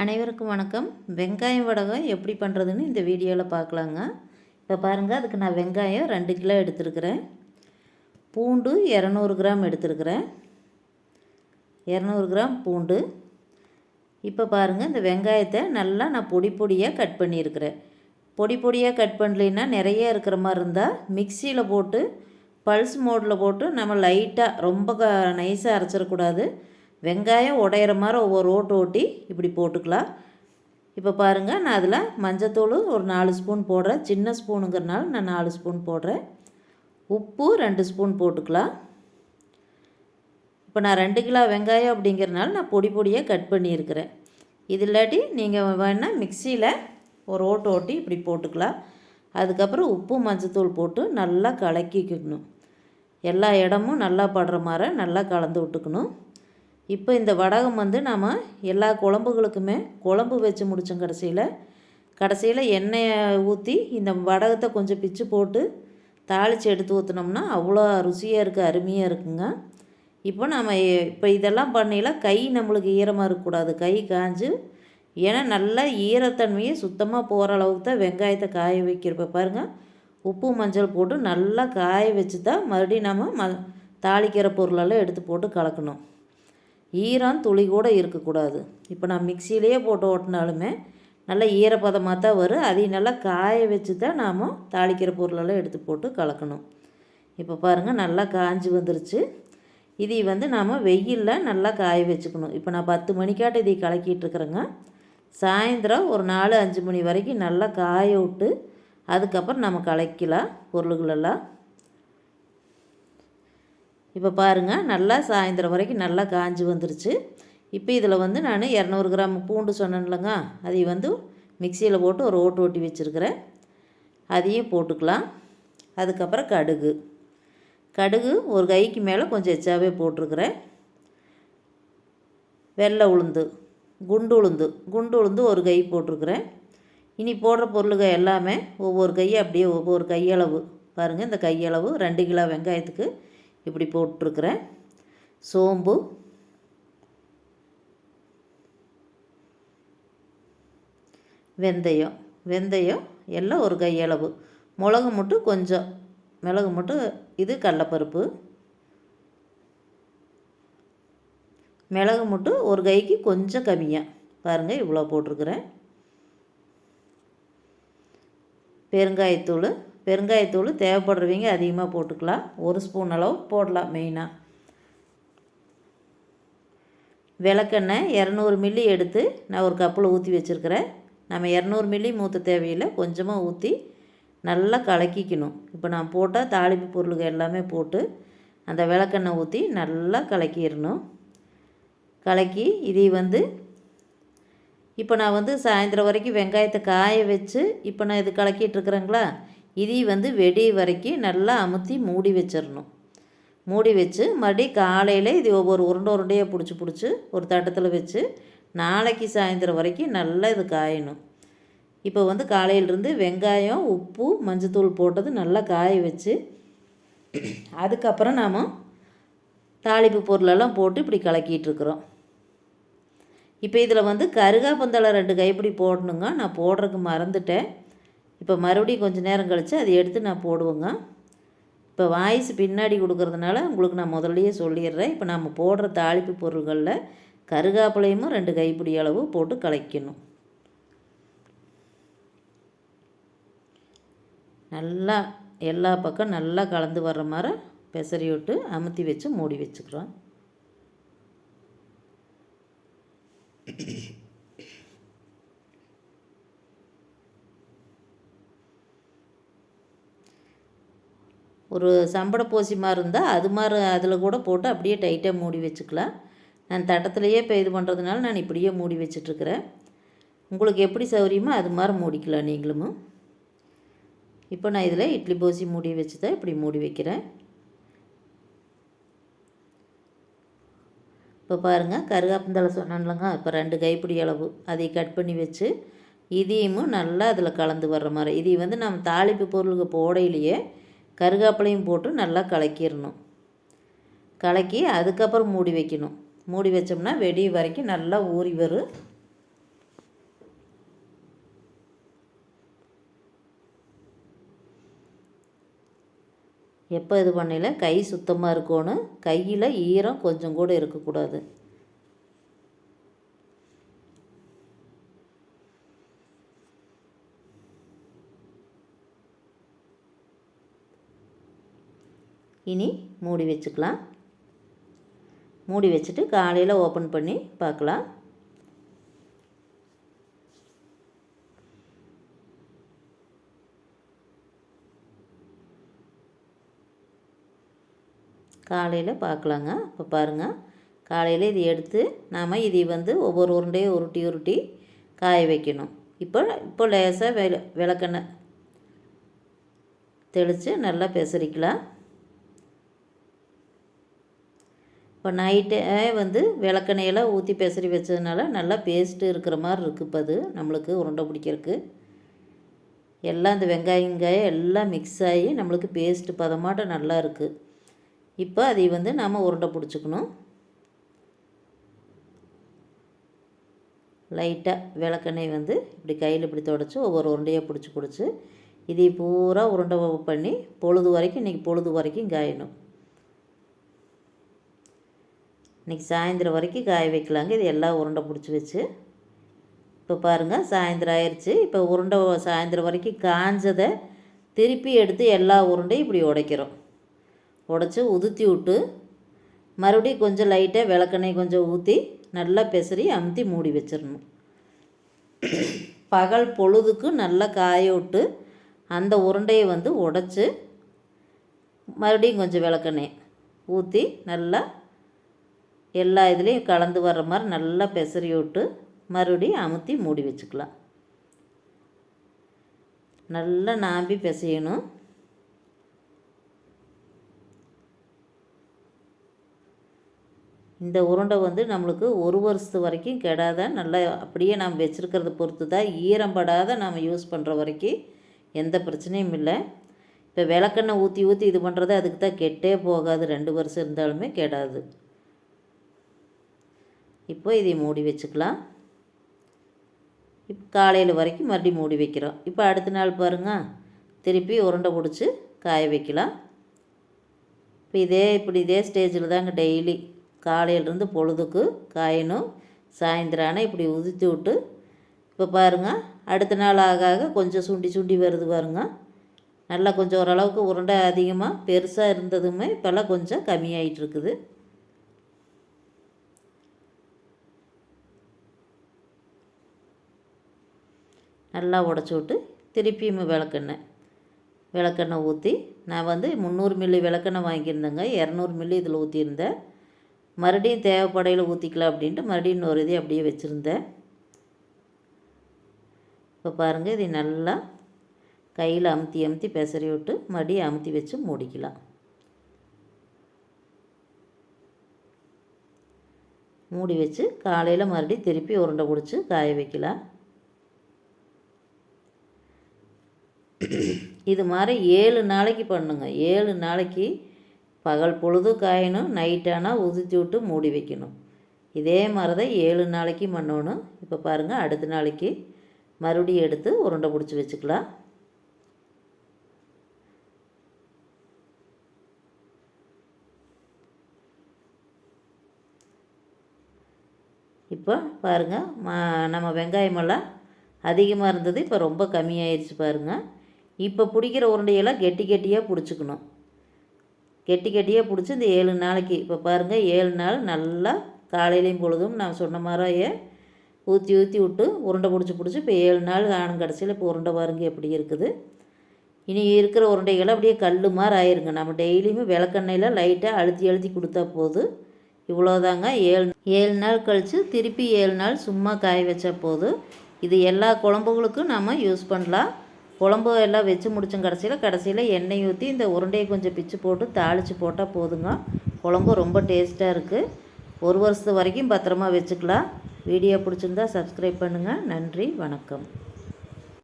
அனைவருக்கும் வணக்கம். வெங்காயம் வடகம் எப்படி பண்ணுறதுன்னு இந்த வீடியோவில் பார்க்கலாங்க. இப்போ பாருங்கள் அதுக்கு நான் வெங்காயம் ரெண்டு கிலோ எடுத்துருக்கிறேன். பூண்டு இரநூறு கிராம் எடுத்துருக்கிறேன். இரநூறு கிராம் பூண்டு. இப்போ பாருங்கள் இந்த வெங்காயத்தை நல்லா நான் பொடி பொடியாக கட் பண்ணியிருக்கிறேன். பொடி பொடியாக கட் பண்ணலைன்னா நிறைய இருக்கிற மாதிரி இருந்தால் மிக்சியில் போட்டு பல்ஸ் மோடில் போட்டு நம்ம லைட்டாக ரொம்ப க நைஸாக அரைச்சிடக்கூடாது. வெங்காயம் உடையிற மாதிரி ஒவ்வொரு ஓட்டு ஓட்டி இப்படி போட்டுக்கலாம். இப்போ பாருங்கள் நான் அதில் மஞ்சத்தூள் ஒரு நாலு ஸ்பூன் போடுறேன். சின்ன ஸ்பூனுங்கிறனால நான் நாலு ஸ்பூன் போடுறேன். உப்பு ரெண்டு ஸ்பூன் போட்டுக்கலாம். இப்போ நான் ரெண்டு கிலோ வெங்காயம் அப்படிங்கிறனால நான் பொடி பொடியாக கட் பண்ணியிருக்கிறேன். இது இல்லாட்டி நீங்கள் வேணால் மிக்சியில் ஒரு ஓட்டு ஓட்டி இப்படி போட்டுக்கலாம். அதுக்கப்புறம் உப்பு மஞ்சத்தூள் போட்டு நல்லா கலக்கிக்கணும். எல்லா இடமும் நல்லா படுற மாதிரி நல்லா கலந்து விட்டுக்கணும். இப்போ இந்த வடகம் வந்து நாம் எல்லா குழம்புகளுக்குமே குழம்பு வச்சு முடித்தோம் கடைசியில். கடைசியில் எண்ணெயை ஊற்றி இந்த வடகத்தை கொஞ்சம் பிச்சு போட்டு தாளித்து எடுத்து ஊற்றினோம்னா அவ்வளோ ருசியாக இருக்குது அருமையாக இருக்குங்க. இப்போ நம்ம இப்போ இதெல்லாம் பண்ணில கை நம்மளுக்கு ஈரமாக இருக்கக்கூடாது. கை காஞ்சு ஏன்னா நல்லா ஈரத்தன்மையை சுத்தமாக போகிற அளவுக்கு தான் வெங்காயத்தை காய வைக்கிறப்ப பாருங்கள் உப்பு மஞ்சள் போட்டு நல்லா காய வச்சு தான் மறுபடியும் நம்ம ம தாளிக்கிற பொருளெல்லாம் எடுத்து போட்டு கலக்கணும். ஈரம் துளி கூட இருக்கக்கூடாது. இப்போ நான் மிக்சியிலேயே போட்டு ஓட்டினாலுமே நல்லா ஈரப்பதமாக தான் வரும். அதையும் நல்லா காய வச்சு தான் நாம் தாளிக்கிற பொருளெல்லாம் எடுத்து போட்டு கலக்கணும். இப்போ பாருங்கள் நல்லா காஞ்சி வந்துருச்சு. இதை வந்து நாம் வெயிலில் நல்லா காய வச்சுக்கணும். இப்போ நான் பத்து மணிக்காட்ட இதை கலக்கிட்டுருக்குறேங்க சாயந்தரம் ஒரு நாலு அஞ்சு மணி வரைக்கும் நல்லா காய விட்டு அதுக்கப்புறம் நம்ம கலக்கலாம் பொருள்களெல்லாம். இப்போ பாருங்கள் நல்லா சாயந்தரம் வரைக்கும் நல்லா காஞ்சி வந்துருச்சு. இப்போ இதில் வந்து நான் இரநூறு கிராம் பூண்டு சொன்னேன்லங்க அதை வந்து மிக்சியில் போட்டு ஒரு ஓட்டு ஓட்டி வச்சுருக்கிறேன். அதையும் போட்டுக்கலாம். அதுக்கப்புறம் கடுகு. கடுகு ஒரு கைக்கு மேலே கொஞ்சம் எச்சாவே போட்டிருக்கிறேன். வெள்ளை உளுந்து குண்டு உளுந்து குண்டு உளுந்து ஒரு கை போட்டிருக்கிறேன். இனி போடுற பொருளுகள் எல்லாமே ஒவ்வொரு கையை அப்படியே ஒவ்வொரு கையளவு. பாருங்கள் இந்த கையளவு ரெண்டு கிலோ வெங்காயத்துக்கு இப்படி போட்டிருக்கிறேன். சோம்பு. வெந்தயம். வெந்தயம் எல்லாம் ஒரு கையளவு மிளகு மட்டும் கொஞ்சம். மிளகு மட்டும் இது கடலப்பருப்பு. மிளகு மட்டும் ஒரு கைக்கு கொஞ்சம் கம்மியாக பாருங்கள் இவ்வளோ போட்டிருக்கிறேன். பெருங்காயத்தூள். பெருங்காயத்தூள் தேவைப்படுறவங்க அதிகமாக போட்டுக்கலாம். ஒரு ஸ்பூன் அளவு போடலாம் மெயினாக விளக்கெண்ணெய் இரநூறு மில்லி எடுத்து நான் ஒரு கப்பில் ஊற்றி வச்சுருக்கிறேன். நம்ம இரநூறு மில்லி மூத்த தேவையில்லை கொஞ்சமாக ஊற்றி நல்லா கலக்கிக்கணும். இப்போ நான் போட்டால் தாளிப்பு பொருளுகள் எல்லாமே போட்டு அந்த விளக்கெண்ணெய் ஊற்றி நல்லா கலக்கிடணும். கலக்கி இதை வந்து இப்போ நான் வந்து சாயந்தரம் வரைக்கும் வெங்காயத்தை காய வச்சு இப்போ நான் இது கலக்கிட்டுருக்குறேங்களா இதை வந்து வெடி வரைக்கும் நல்லா அமுத்தி மூடி வச்சிடணும். மூடி வச்சு மறுபடியும் காலையில் இது ஒவ்வொரு உருண்டை உருண்டையாக பிடிச்சி பிடிச்சி ஒரு தட்டத்தில் வச்சு நாளைக்கு சாயந்தரம் வரைக்கும் நல்லா இது காயணும். இப்போ வந்து காலையிலேருந்து வெங்காயம் உப்பு மஞ்சத்தூள் போட்டது நல்லா காய வச்சு அதுக்கப்புறம் நாம் தாளிப்பு பொருளெல்லாம் போட்டு இப்படி கலக்கிட்டுருக்குறோம் இப்போ இதில் வந்து கருகாப்பந்தலை ரெண்டு கைப்பிடி போடணுங்க. நான் போடுறதுக்கு மறந்துட்டேன். இப்போ மறுபடியும் கொஞ்சம் நேரம் கழித்து அதை எடுத்து நான் போடுவேங்க. இப்போ வாய்ஸ் பின்னாடி கொடுக்குறதுனால உங்களுக்கு நான் முதல்லையே சொல்லிடுறேன். இப்போ நம்ம போடுற தாளிப்பு பொருள்களில் கருகாப்பிலையும் ரெண்டு கைப்பிடி அளவு போட்டு கலைக்கணும். நல்லா எல்லா பக்கம் நல்லா கலந்து வர்ற மாதிரி பெசரி விட்டு அமுத்தி வச்சு மூடி வச்சுக்கிறோம். ஒரு சம்பட பூசி மாதிரி இருந்தால் அது மாதிரி அதில் கூட போட்டு அப்படியே டைட்டாக மூடி வச்சுக்கலாம். நான் தட்டத்துலேயே இப்போ இது பண்ணுறதுனால நான் இப்படியே மூடி வச்சிட்ருக்கிறேன் உங்களுக்கு எப்படி சௌகரியமோ அது மாதிரி மூடிக்கலாம் நீங்களும். இப்போ நான் இதில் இட்லி பூசி மூடி வச்சு தான் இப்படி மூடி வைக்கிறேன். இப்போ பாருங்கள் கருகாப்பந்தலை சொன்னேன்லங்க இப்போ ரெண்டு கைப்பிடி அளவு. அதை கட் பண்ணி வச்சு இதையும் நல்லா அதில் கலந்து வர்ற மாதிரி. இதை வந்து நம்ம தாளிப்பு பொருளுக்கு போடையிலேயே கருகாப்பிலையும் போட்டு நல்லா கலக்கிடணும். கலக்கி அதுக்கப்புறம் மூடி வைக்கணும். மூடி வச்சோம்னா வெடி வரைக்கும் நல்லா ஊறி வரும் எப்போ இது பண்ணல கை சுத்தமாக இருக்கணும். கையில் ஈரம் கொஞ்சம் கூட இருக்கக்கூடாது. இனி மூடி வச்சுக்கலாம். மூடி வச்சுட்டு காலையில் ஓப்பன் பண்ணி பார்க்கலாம். காலையில் பார்க்கலாங்க. இப்போ பாருங்கள் காலையில் இது எடுத்து நாம் இதை வந்து ஒவ்வொரு உருண்டையும் உருட்டி உருட்டி காய வைக்கணும். இப்போ இப்போ லேசாக வெ விளக்கெண்ணெய் தெளித்து நல்லா பெசரிக்கலாம். இப்போ நைட்டே வந்து விளக்கெண்ணெயெல்லாம் ஊற்றி பெசரி வச்சதுனால நல்லா பேஸ்ட்டு இருக்கிற மாதிரி இருக்குது இப்போ அது நம்மளுக்கு உருண்டை பிடிக்கிறதுக்கு. எல்லாம் இந்த வெங்காயம் வெங்காயம் எல்லாம் மிக்ஸ் ஆகி நம்மளுக்கு பேஸ்ட்டு பதமாட்டம் நல்லா இருக்குது இப்போ அதை வந்து நாம் உருண்டை பிடிச்சிக்கணும். லைட்டாக விளக்கெண்ணெய் வந்து இப்படி கையில் இப்படி தொடச்சி ஒவ்வொரு உருண்டையாக பிடிச்சி பிடிச்சி இதை பூரா உருண்டை பண்ணி பொழுது வரைக்கும் இன்றைக்கி பொழுது வரைக்கும் காயணும். இன்றைக்கி சாயந்தரம் வரைக்கும் காய வைக்கலாங்க. இது எல்லாம் உருண்டை பிடிச்சி வச்சு. இப்போ பாருங்கள் சாயந்தரம் ஆயிடுச்சு இப்போ உருண்டை சாயந்தரம் வரைக்கும் காஞ்சதை திருப்பி எடுத்து எல்லா உருண்டையும் இப்படி உடைக்கிறோம். உடச்சி உதுத்தி விட்டு மறுபடியும் கொஞ்சம் லைட்டாக விளக்கெண்ணெய் கொஞ்சம் ஊற்றி நல்லா பெசரி அமுத்தி மூடி வச்சிடணும். பகல் பொழுதுக்கு நல்லா காய விட்டு அந்த உருண்டையை வந்து உடச்சி மறுபடியும் கொஞ்சம் விளக்கெண்ணெய் ஊற்றி நல்லா எல்லா இதுலேயும் கலந்து வர்ற மாதிரி நல்லா பெசரி விட்டு மறுபடியும் அமுத்தி மூடி வச்சுக்கலாம். நல்லா நாம்பி பிசையணும். இந்த உருண்டை வந்து நம்மளுக்கு ஒரு வருஷத்து வரைக்கும் கெடாத நல்லா அப்படியே நாம் வச்சுருக்கிறத பொறுத்து தான் ஈரம்படாத நாம் யூஸ் பண்ணுற வரைக்கும் எந்த பிரச்சனையும் இல்லை. இப்போ விளக்கெண்ணெய் ஊற்றி ஊற்றி இது பண்ணுறது அதுக்கு தான் கெட்டே போகாது. ரெண்டு வருஷம் இருந்தாலுமே கெடாது. இப்போ இதை மூடி வச்சுக்கலாம். இப்போ காலையில் வரைக்கும் மறுபடியும் மூடி வைக்கிறோம். இப்போ அடுத்த நாள் பாருங்கள் திருப்பி உருண்டை பிடிச்சி காய வைக்கலாம். இப்போ இதே இப்படி இதே ஸ்டேஜில் தாங்க டெய்லி காலையிலேருந்து பொழுதுக்கு காயணும். சாயந்தரம் ஆனால் இப்படி உதித்து விட்டு இப்போ பாருங்கள் அடுத்த நாள் ஆக ஆக கொஞ்சம் சுண்டி சுண்டி வருது பாருங்கள் நல்லா கொஞ்சம் ஓரளவுக்கு உருண்டை அதிகமாக பெருசாக இருந்ததுமே இப்போல்லாம் கொஞ்சம் கம்மியாயிட்டு இருக்குது. நல்லா உடச்சி விட்டு திருப்பியும் விளக்கெண்ணெய். விளக்கெண்ணெய் ஊற்றி நான் வந்து முந்நூறு மில்லி விளக்கெண்ணெய் வாங்கியிருந்தேங்க. இரநூறு மில்லி இதில் ஊற்றியிருந்தேன் மறுபடியும் தேவைப்படையில் ஊற்றிக்கலாம் அப்படின்ட்டு மறுபடியும் இன்னொரு இதை அப்படியே வச்சுருந்தேன். இப்போ பாருங்கள் இதை நல்லா கையில் அமுத்தி அமுத்தி பெசரி விட்டு மறுபடியும் அமுத்தி வச்சு மூடிக்கலாம். மூடி வச்சு காலையில் மறுபடியும் திருப்பி உருண்டை பிடிச்சி காய வைக்கலாம். இது மாதிரி ஏழு நாளைக்கு பண்ணுங்க. ஏழு நாளைக்கு பகல் பொழுது காயணும் நைட்டானால் உதித்து விட்டு மூடி வைக்கணும். இதே மாதிரி தான் ஏழு நாளைக்கு பண்ணணும். இப்போ பாருங்கள் அடுத்த நாளைக்கு மறுபடியும் எடுத்து உருண்டை பிடிச்சி வச்சுக்கலாம். இப்போ பாருங்கள் மா நம்ம வெங்காயமெல்லாம் அதிகமாக இருந்தது இப்போ ரொம்ப கம்மியாயிடுச்சு பாருங்கள் இப்போ பிடிக்கிற உருண்டையெல்லாம் கெட்டி கெட்டியாக பிடிச்சிக்கணும். கெட்டி கெட்டியாக பிடிச்சி இந்த ஏழு நாளைக்கு இப்போ பாருங்கள் ஏழு நாள் நல்லா காலையிலையும் பொழுதும் நான் சொன்ன மாதிரியே ஊற்றி ஊற்றி விட்டு உருண்டை பிடிச்சி பிடிச்சி இப்போ ஏழு நாள் ஆணும் கடைசியில் இப்போ உருண்டை பாருங்க எப்படி இருக்குது. இனி இருக்கிற உருண்டைகளை அப்படியே கல் மாதிரி ஆயிருங்க. நம்ம டெய்லியுமே விளக்கெண்ணெயில் லைட்டாக அழுத்தி அழுத்தி கொடுத்தா போதும். இவ்வளோதாங்க ஏழு ஏழு நாள் கழித்து திருப்பி ஏழு நாள் சும்மா காய வச்சா போதும். இது எல்லா குழம்புகளுக்கும் நம்ம யூஸ் பண்ணலாம். குழம்பு எல்லாம் வச்சு முடித்தோம் கடைசியில். கடைசியில் எண்ணெய் ஊற்றி இந்த உருண்டையை கொஞ்சம் பிச்சு போட்டு தாளித்து போட்டால் போதுங்க. குழம்பு ரொம்ப டேஸ்ட்டாக இருக்குது ஒரு வருஷத்து வரைக்கும் பத்திரமா வச்சுக்கலாம். வீடியோ பிடிச்சிருந்தா சப்ஸ்கிரைப் பண்ணுங்கள் நன்றி வணக்கம்.